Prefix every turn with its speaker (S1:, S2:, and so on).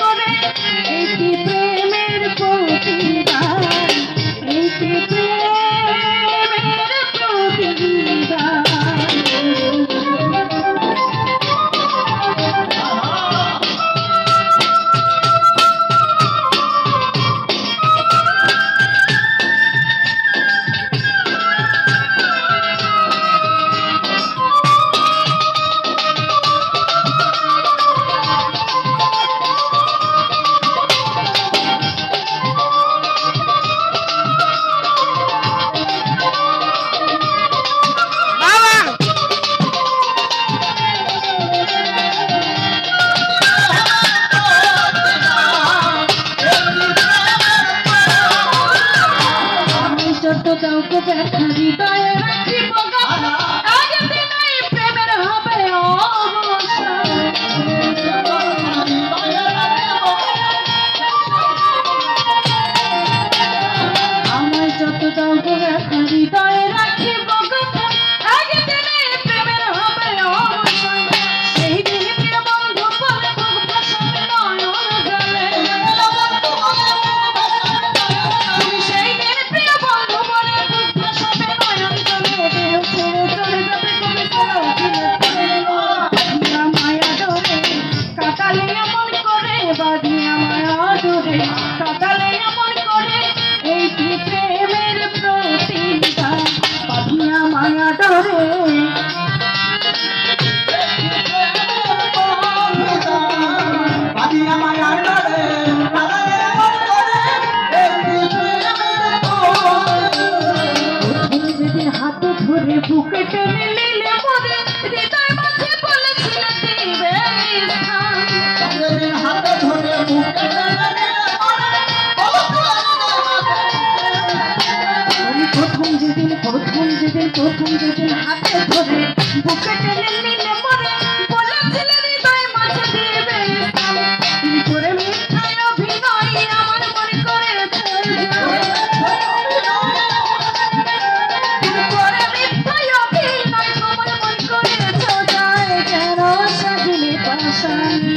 S1: করে প্রেমের চৌক ব্যথা হৃদয়ে রাখিব আজ দিনে প্রেমের হবে আমার যত চৌক ব্যথা হৃদয়ে রাখিব প্রথম যেদিন প্রথম যেদিন হাতে ধরে sun.